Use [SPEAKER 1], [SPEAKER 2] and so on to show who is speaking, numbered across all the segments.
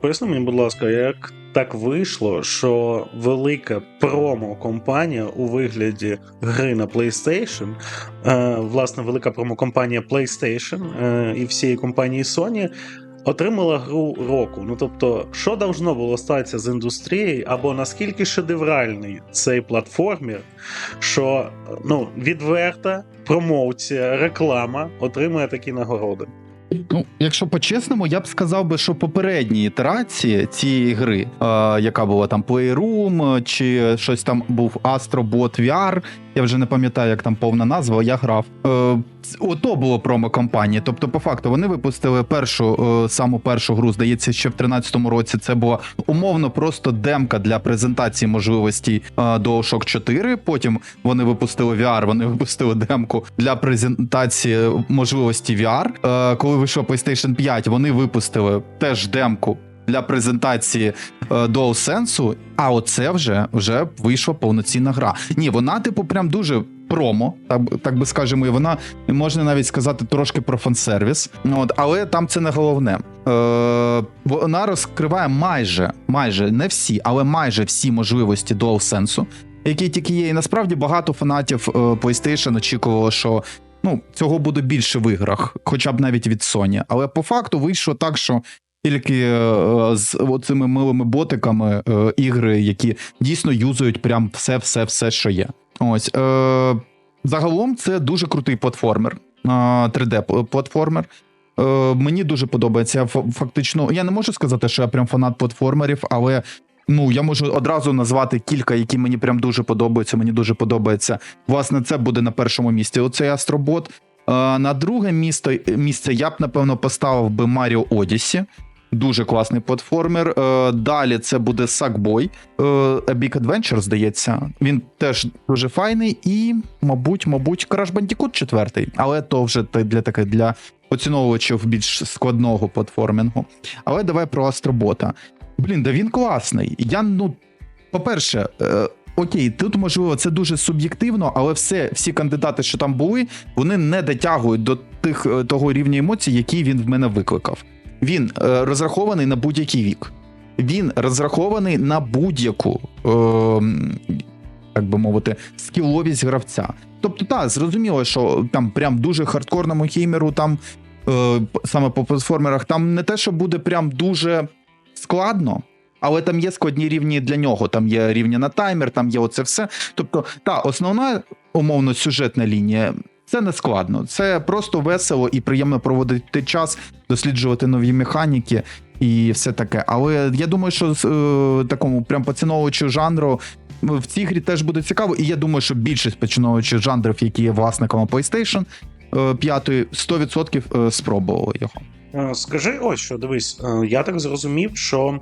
[SPEAKER 1] Поясни мені, будь ласка, як так вийшло, що велика промо-компанія у вигляді гри на PlayStation, е, власне, велика промо-компанія PlayStation е, і всієї компанії Sony отримала гру року. Ну тобто, що должно було статися з індустрією, або наскільки шедевральний цей платформер, що ну, відверта промоція, реклама отримує такі нагороди.
[SPEAKER 2] Ну, якщо по-чесному, я б сказав би, що попередні ітерації цієї гри, е, яка була там Playroom, е, чи щось там був Astrobot VR, я вже не пам'ятаю, як там повна назва, я грав. Е, ото було промо кампанії. Тобто, по факту, вони випустили першу, е, саму першу гру, здається, ще в 13-му році. Це була умовно просто демка для презентації можливостей е, DualShock 4. Потім вони випустили VR, вони випустили демку для презентації можливості VR. Е, коли вийшов PlayStation 5, вони випустили теж демку. Для презентації е, DualSense, а оце вже вже вийшла повноцінна гра. Ні, вона, типу, прям дуже промо, так, так би скажемо, і вона можна навіть сказати трошки про фан-сервіс. От, але там це не головне. Е, вона розкриває майже, майже не всі, але майже всі можливості DualSense, які тільки є. І насправді багато фанатів е, PlayStation очікувало, що ну, цього буде більше в іграх, хоча б навіть від Sony. Але по факту вийшло так, що тільки е, з цими милими ботиками е, ігри, які дійсно юзають прям все, все, все, що є. Ось е, загалом це дуже крутий платформер, е, 3D-платформер. Е, мені дуже подобається. Фактично, я не можу сказати, що я прям фанат платформерів, але ну я можу одразу назвати кілька, які мені прям дуже подобаються. Мені дуже подобається. Власне, це буде на першому місці. Оцей Астробот. Е, На друге місце, місце я б напевно поставив би Mario Odyssey. Дуже класний платформер. Е, Далі це буде Sackboy. Е, A Big Adventure, здається. Він теж дуже файний. І, мабуть, мабуть, Crash Bandicoot 4. Але то вже для таке для оціновувачів більш складного платформінгу. Але давай про Астробота. Блін, да він класний. Я, ну, по-перше, е, окей, тут можливо це дуже суб'єктивно, але все, всі кандидати, що там були, вони не дотягують до тих того рівня емоцій, який він в мене викликав. Він е, розрахований на будь-який вік. Він розрахований на будь-яку, так би мовити, скіловість гравця. Тобто, так, зрозуміло, що там прям дуже хардкорному геймеру, там е, саме по платформерах, там не те, що буде прям дуже складно. Але там є складні рівні для нього. Там є рівні на таймер, там є оце все. Тобто, та основна умовно сюжетна лінія це не складно. Це просто весело і приємно проводити час, досліджувати нові механіки і все таке. Але я думаю, що е, такому прям поціновувачу жанру. В цій грі теж буде цікаво, і я думаю, що більшість поціновувачів жанрів, які є власниками PlayStation 5, 100% е, спробували його.
[SPEAKER 1] Е, Скажи ось що, дивись, е, я так зрозумів, що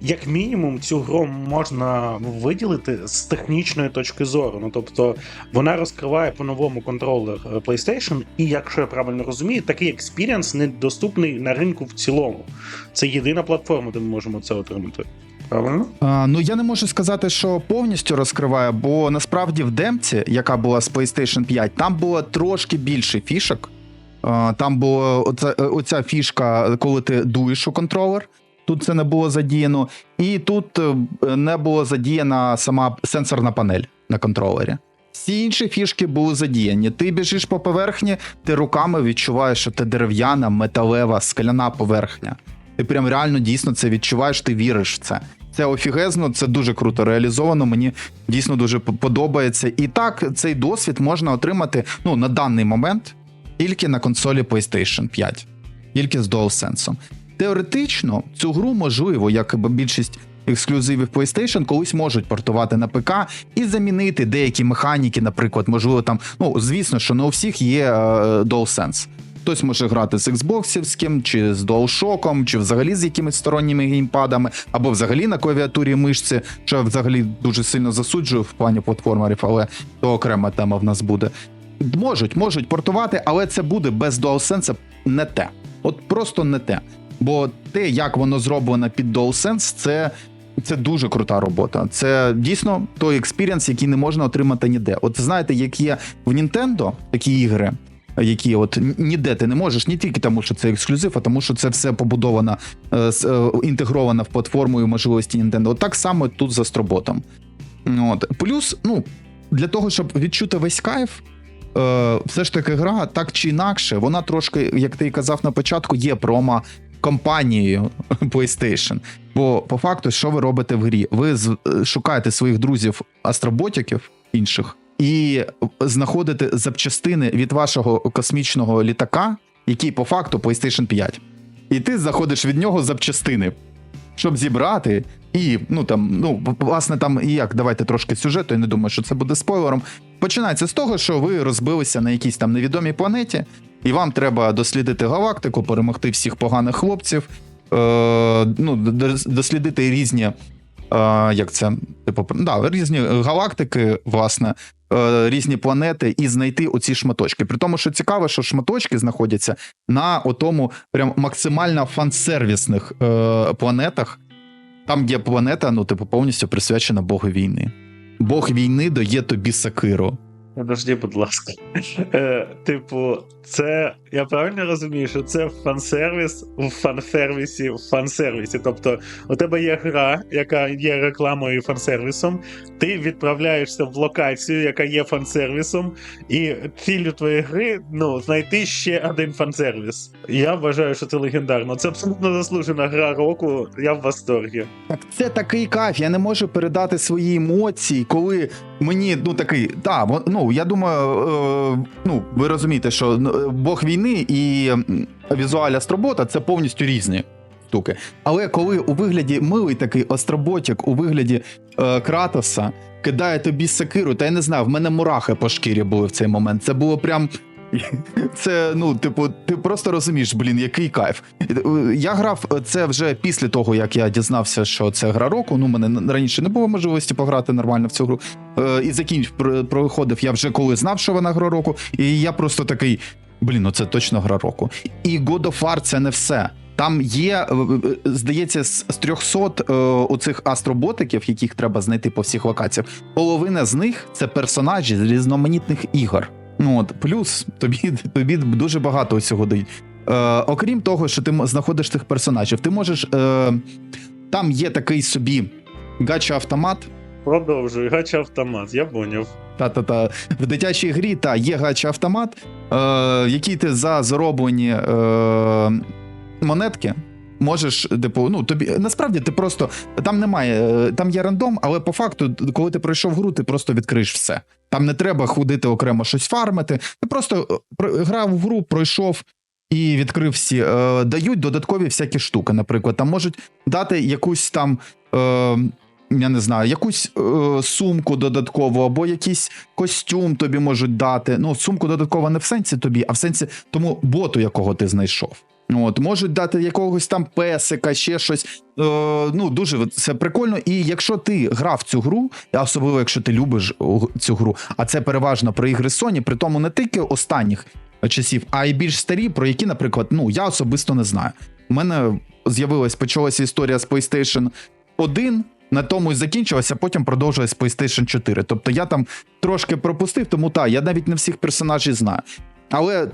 [SPEAKER 1] як мінімум цю гру можна виділити з технічної точки зору. Ну тобто вона розкриває по-новому контролер е, PlayStation, і якщо я правильно розумію, такий експірієнс недоступний на ринку в цілому. Це єдина платформа, де ми можемо це отримати. Правильно?
[SPEAKER 2] А, ну я не можу сказати, що повністю розкриває, бо насправді в демці, яка була з PlayStation 5, там було трошки більше фішок. Там була оця, оця фішка, коли ти дуєш у контролер. Тут це не було задіяно, і тут е, не було задіяна сама сенсорна панель на контролері. Всі інші фішки були задіяні. Ти біжиш по поверхні, ти руками відчуваєш, що це дерев'яна, металева, скляна поверхня. Ти прям реально дійсно це відчуваєш, ти віриш в це. Це офігезно, це дуже круто реалізовано. Мені дійсно дуже подобається. І так, цей досвід можна отримати ну, на даний момент тільки на консолі PlayStation 5, тільки з DualSense. Теоретично, цю гру можливо, як більшість ексклюзивів PlayStation, колись можуть портувати на ПК і замінити деякі механіки, наприклад, можливо, там, ну звісно, що не у всіх є е, DualSense. Хтось може грати з Xboxівським, чи з DualShock, чи взагалі з якимись сторонніми геймпадами, або взагалі на клавіатурі мишці, що я взагалі дуже сильно засуджую в плані платформерів, але то окрема тема в нас буде. Можуть, можуть портувати, але це буде без DualSense не те. От просто не те. Бо те, як воно зроблено під DualSense, це, це дуже крута робота. Це дійсно той експірієнс, який не можна отримати ніде. От знаєте, як є в Nintendo такі ігри, які от ніде ти не можеш, не тільки тому, що це ексклюзив, а тому, що це все побудовано, е, е, інтегровано в платформу і можливості Nintendo. От так само тут з Астроботом. От. Плюс, ну, для того, щоб відчути весь кайф, е, все ж таки гра так чи інакше, вона трошки, як ти і казав на початку, є промо компанією PlayStation. Бо по факту, що ви робите в грі? Ви е, шукаєте своїх друзів астроботиків інших і знаходите запчастини від вашого космічного літака, який по факту PlayStation 5. І ти знаходиш від нього запчастини, щоб зібрати. І ну там, ну власне, там і як давайте трошки сюжету. Я не думаю, що це буде спойлером. Починається з того, що ви розбилися на якійсь там невідомій планеті, і вам треба дослідити галактику, перемогти всіх поганих хлопців, е, ну, дослідити різні, е, як це, типу, да, різні галактики, власне, е, різні планети, і знайти оці шматочки. При тому, що цікаво, що шматочки знаходяться на отому прям максимально фансервісних е, планетах. Там є планета, ну, типу, повністю присвячена Богу війни. Бог війни дає тобі сакиру.
[SPEAKER 1] Подожди, будь ласка. Типу, це я правильно розумію, що це фан-сервіс в фан-сервісі в фан-сервісі. Тобто, у тебе є гра, яка є рекламою і фан-сервісом, ти відправляєшся в локацію, яка є фан-сервісом, і ціллю твоєї гри ну, знайти ще один фан-сервіс. Я вважаю, що це легендарно. Це абсолютно заслужена гра року. Я в восторгі.
[SPEAKER 2] Так це такий кайф. Я не можу передати свої емоції, коли мені ну такий, та во- ну я думаю, е, ну ви розумієте, що ну, Бог війни і візуаль Астробота це повністю різні штуки. Але коли у вигляді милий такий Астроботік, у вигляді е, Кратоса кидає тобі сакиру, та я не знаю, в мене мурахи по шкірі були в цей момент. Це було прям. Це ну, типу, ти просто розумієш, блін, який кайф. Я грав це вже після того, як я дізнався, що це гра року. Ну, мене раніше не було можливості пограти нормально в цю гру. Е, І закінчив пр- проходив я вже коли знав, що вона гра року. І я просто такий: блін, ну це точно гра року. І God of War це не все. Там є, е, е, здається, з з 300 е, оцих астроботиків, яких треба знайти по всіх локаціях. Половина з них це персонажі з різноманітних ігор. Ну от плюс тобі, тобі дуже багато усього дають. Е, окрім того, що ти знаходиш цих персонажів, ти можеш. Е, там є такий собі гача-автомат.
[SPEAKER 1] Продовжуй, гача автомат, я поняв.
[SPEAKER 2] Та-та-та. В дитячій грі та є гача-автомат, е, який ти за зароблені е, монетки. Можеш, типу, ну тобі насправді ти просто там немає, е, там є рандом, але по факту, коли ти пройшов гру, ти просто відкриєш все. Там не треба ходити окремо щось фармити. Ти просто е, грав в гру, пройшов і відкрив всі. Е, дають додаткові всякі штуки. Наприклад, там можуть дати якусь там. Е, я не знаю, якусь е, сумку додаткову, або якийсь костюм тобі можуть дати. Ну, сумку додатково не в сенсі тобі, а в сенсі тому боту, якого ти знайшов. От, можуть дати якогось там песика, ще щось. Е, ну, дуже це прикольно. І якщо ти грав цю гру, особливо якщо ти любиш цю гру, а це переважно про ігри Sony, при тому не тільки останніх часів, а й більш старі, про які, наприклад, ну я особисто не знаю. У мене з'явилась почалася історія з PlayStation 1, на тому і закінчилася, потім продовжилась PlayStation 4. Тобто я там трошки пропустив, тому так, я навіть не всіх персонажів знаю. Але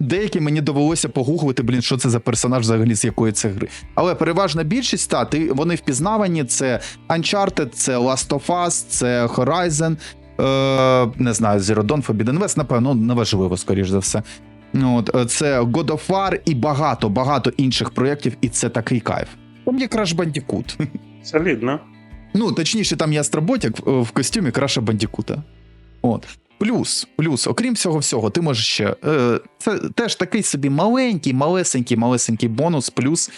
[SPEAKER 2] деякі мені довелося погуглити, блін, що це за персонаж взагалі з якої це гри. Але переважна більшість, та, ти, вони впізнавані: це Uncharted, це Last of Us, це Horizon, е, не знаю, Zero Dawn, Forbidden West, напевно, неважливо, скоріш за все. Ну, От, е, це God of War і багато, багато інших проєктів, і це такий кайф. Там є Crash Bandicoot.
[SPEAKER 1] Солідно.
[SPEAKER 2] Ну, точніше, там є Астроботік в, костюмі Краша Бандікута. От. Плюс, плюс, окрім всього всього, ти можеш ще. Е, це теж такий собі маленький, малесенький, малесенький бонус. Плюс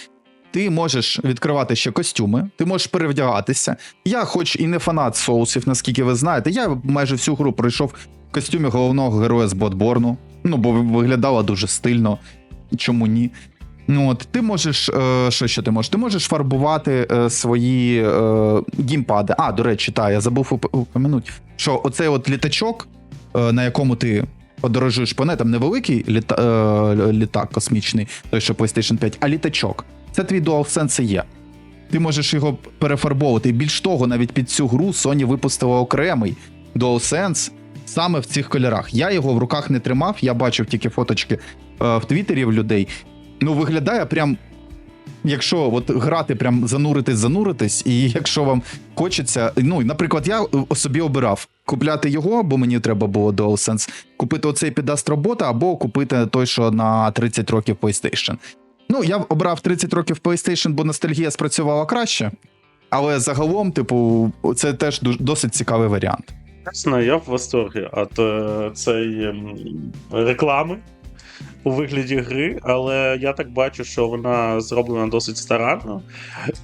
[SPEAKER 2] ти можеш відкривати ще костюми, ти можеш перевдягатися. Я, хоч і не фанат соусів, наскільки ви знаєте, я майже всю гру пройшов в костюмі головного героя з Ботборну. Ну, бо виглядала дуже стильно. Чому ні? Ну, от ти можеш, е, що ще ти можеш? Ти можеш фарбувати е, свої е, гімпади. А, до речі, та, я забув уп- упомянути, що оцей от літачок, на якому ти подорожуєш по не там невеликий літа, літак космічний, той, що PlayStation 5, а літачок. Це твій DualSense є. Ти можеш його перефарбовувати. І більш того, навіть під цю гру Sony випустила окремий DualSense, саме в цих кольорах. Я його в руках не тримав, я бачив тільки фоточки в Твіттері в людей. Ну, виглядає прям. Якщо от грати, прям зануритись, зануритись, і якщо вам хочеться, ну наприклад, я е, собі обирав купляти його, бо мені треба було DualSense, купити оцей під Astroboта, або купити той, що на 30 років PlayStation. Ну, я обрав 30 років PlayStation, бо ностальгія спрацювала краще. Але загалом, типу, це теж досить цікавий варіант.
[SPEAKER 1] Чесно, я в восторгі від е, цієї ем, реклами у вигляді гри, але я так бачу, що вона зроблена досить старанно.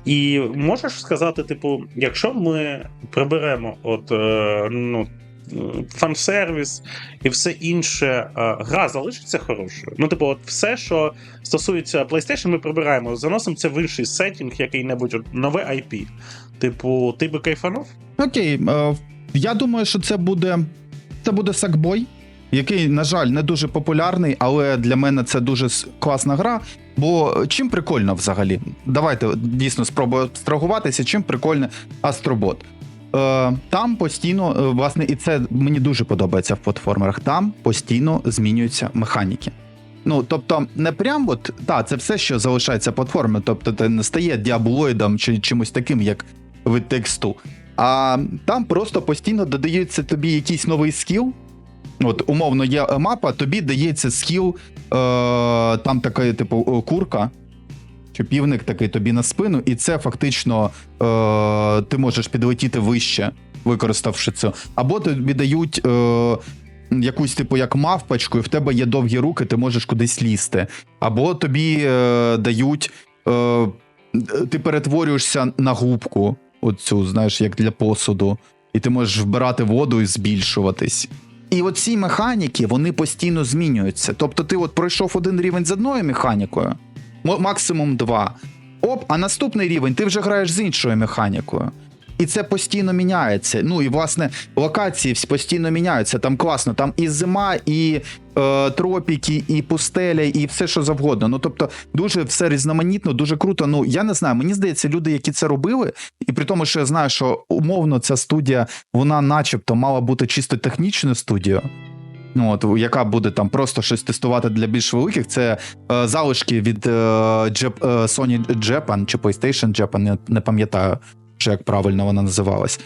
[SPEAKER 1] І можеш сказати, типу, якщо ми приберемо от, е, ну, фан-сервіс і все інше, е, гра залишиться хорошою. Ну, типу, от все, що стосується PlayStation, ми прибираємо, заносимо це в інший сеттінг, який-небудь нове IP. Типу, ти би кайфанув?
[SPEAKER 2] Окей, е, я думаю, що це буде. Це буде Sackboy, який, на жаль, не дуже популярний, але для мене це дуже класна гра. Бо чим прикольно взагалі? Давайте дійсно спробуємо абстрагуватися, чим прикольне Астробот. Е, там постійно, е, власне, і це мені дуже подобається в платформерах. Там постійно змінюються механіки. Ну, тобто, не прям от, та, це все, що залишається платформи, тобто це не стає діаблоїдом чи чимось таким, як від тексту. А там просто постійно додається тобі якийсь новий скіл. От, умовно, є е, мапа, тобі дається скіл, е, там така, типу, курка. Чи півник такий тобі на спину, і це фактично е, ти можеш підлетіти вище, використавши це. Або тобі дають е, якусь, типу, як мавпочку, і в тебе є довгі руки, ти можеш кудись лізти. Або тобі е, дають, е, ти перетворюєшся на губку, оцю, знаєш, як для посуду, і ти можеш вбирати воду і збільшуватись. І оці механіки вони постійно змінюються. Тобто, ти от пройшов один рівень з одною механікою, максимум два. Оп, а наступний рівень ти вже граєш з іншою механікою. І це постійно міняється. Ну і власне локації постійно міняються. Там класно, там і зима, і е, тропіки, і пустеля, і все, що завгодно. Ну тобто, дуже все різноманітно, дуже круто. Ну я не знаю. Мені здається, люди, які це робили, і при тому, що я знаю, що умовно ця студія, вона, начебто, мала бути чисто технічною студією. Ну, от, яка буде там просто щось тестувати для більш великих, це е, залишки від е, Jap- е, Sony Japan чи PlayStation Japan, не, не пам'ятаю, що як правильно вона називалась.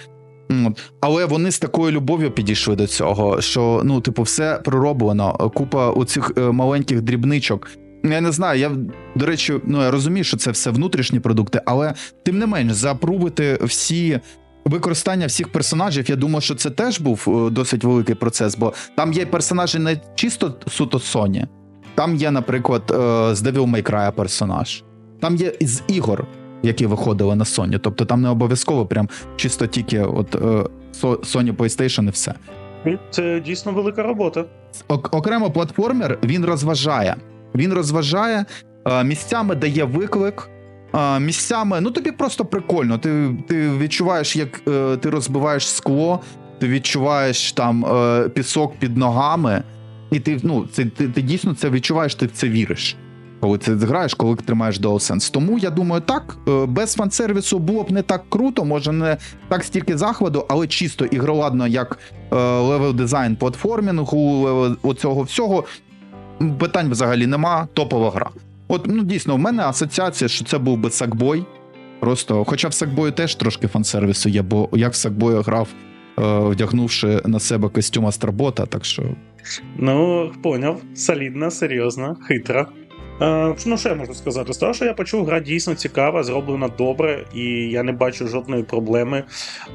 [SPEAKER 2] Але вони з такою любов'ю підійшли до цього, що ну, типу, все пророблено. Купа оцих е, маленьких дрібничок. Я не знаю, я до речі, ну я розумію, що це все внутрішні продукти, але тим не менш, запрубити всі використання всіх персонажів, я думаю, що це теж був е, досить великий процес, бо там є персонажі не чисто суто Sony. Там є, наприклад, е, з Devil May Cry персонаж. Там є із ігор, які виходили на Sony. Тобто там не обов'язково прям чисто тільки от е, Sony PlayStation і все.
[SPEAKER 1] Це дійсно велика робота.
[SPEAKER 2] Окремо платформер він розважає. Він розважає, е, місцями дає виклик. е, Місцями, ну тобі просто прикольно. Ти, ти відчуваєш, як ти розбиваєш скло, ти відчуваєш там пісок під ногами, і ти, ну, це, ти, ти дійсно це відчуваєш, ти в це віриш. Коли ти граєш, коли тримаєш DualSense. Тому я думаю, так, е, без фан-сервісу було б не так круто, може не так стільки захвату, але чисто ігроладно, як е, левел дизайн платформінгу, оцього всього. Питань взагалі нема, топова гра. От, ну дійсно, в мене асоціація, що це був би Сакбой. Просто, хоча в Сакбою теж трошки фан-сервісу є, бо як в Сакбою грав, е, вдягнувши на себе костюм Астробота, так що.
[SPEAKER 1] Ну, поняв. Солідна, серйозна, хитра. Е, ну, що я можу сказати? З того, що я почув, гра дійсно цікава, зроблена добре, і я не бачу жодної проблеми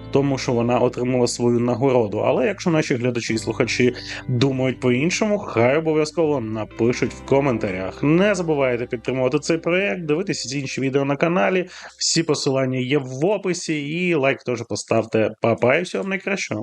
[SPEAKER 1] в тому, що вона отримала свою нагороду. Але якщо наші глядачі і слухачі думають по-іншому, хай обов'язково напишуть в коментарях. Не забувайте підтримувати цей проект, дивитися інші відео на каналі. Всі посилання є в описі, і лайк теж поставте. Па-па і всього найкращого.